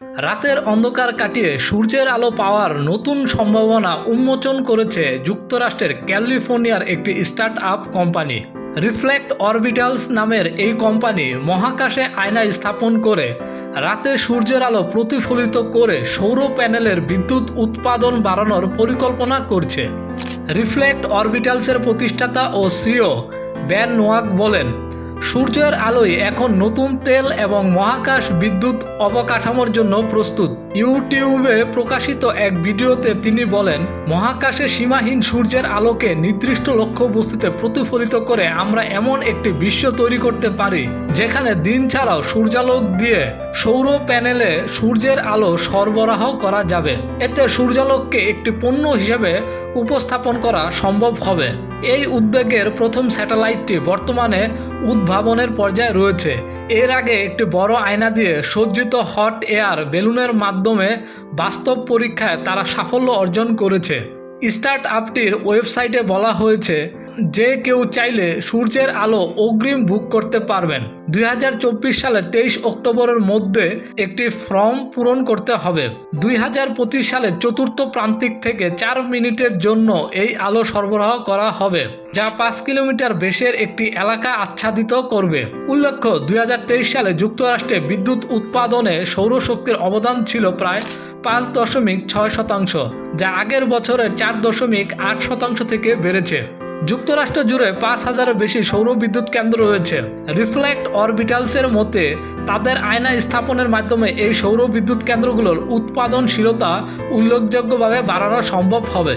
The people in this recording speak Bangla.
রাতের অন্ধকার কাটিয়ে সূর্যের আলো পাওয়ার নতুন সম্ভাবনা উন্মোচন করেছে যুক্তরাষ্ট্রের ক্যালিফোর্নিয়ার একটি start up company. Reflect Orbitals নামের এই কোম্পানি মহাকাশে আয়না স্থাপন করে রাতে সূর্যের আলো প্রতিফলিত করে সৌর প্যানেলের বিদ্যুৎ উৎপাদন বাড়ানোর পরিকল্পনা করছে। রিফ্লেক্ট অরবিটালসের প্রতিষ্ঠাতা ও সিও ব্যান নোয়াক বলেন সূর্যের আলোয় এখন নতুন তেল এবং মহাকাশ বিদ্যুৎ অবকাঠামোর জন্য প্রস্তুত। ইউটিউবে প্রকাশিত এক ভিডিওতে তিনি বলেন, মহাকাশে সীমাহীন সূর্যের আলোকে নির্দিষ্ট লক্ষ্যবস্তুতে প্রতিফলিত করে আমরা এমন একটি বিশ্ব তৈরি করতে পারি, যেখানে দিন ছাড়াও সূর্যালোক দিয়ে সৌর প্যানেলে সূর্যের আলো সরবরাহ করা যাবে। এতে সূর্যালোককে একটি পণ্য হিসেবে উপস্থাপন করা সম্ভব হবে। এই উদ্যোগের প্রথম স্যাটেলাইটটি বর্তমানে উদ্ভাবনের পর্যায়ে রয়েছে। এর আগে একটি বড় আয়না দিয়ে সজ্জিত হট এয়ার বেলুনের মাধ্যমে বাস্তব পরীক্ষায় তারা সাফল্য অর্জন করেছে। স্টার্ট আপটির ওয়েবসাইটে বলা হয়েছে যে কেউ চাইলে সূর্যের আলো অগ্রিম বুক করতে পারবেন। দুই হাজার চব্বিশ সালের তেইশ অক্টোবরের মধ্যে একটি ফর্ম পূরণ করতে হবে। দুই হাজার পঁচিশ সালের চতুর্থ প্রান্তিক থেকে চার মিনিটের জন্য এই আলো সরবরাহ করা হবে, যা পাঁচ কিলোমিটার বেশের একটি এলাকা আচ্ছাদিত করবে। উল্লেখ্য, দুই হাজার তেইশ সালে যুক্তরাষ্ট্রে বিদ্যুৎ উৎপাদনে সৌরশক্তির অবদান ছিল প্রায় পাঁচ দশমিক ছয় শতাংশ, যা আগের বছরের চার দশমিক আট শতাংশ থেকে বেড়েছে। যুক্তরাষ্ট্র জুড়ে পাঁচ হাজারের বেশি সৌর বিদ্যুৎ কেন্দ্র রয়েছে। রিফ্লেক্ট অরবিটালসের মতে, তাদের আয়না স্থাপনের মাধ্যমে এই সৌর বিদ্যুৎ কেন্দ্রগুলোর উৎপাদনশীলতা উল্লেখযোগ্যভাবে বাড়ানো সম্ভব হবে।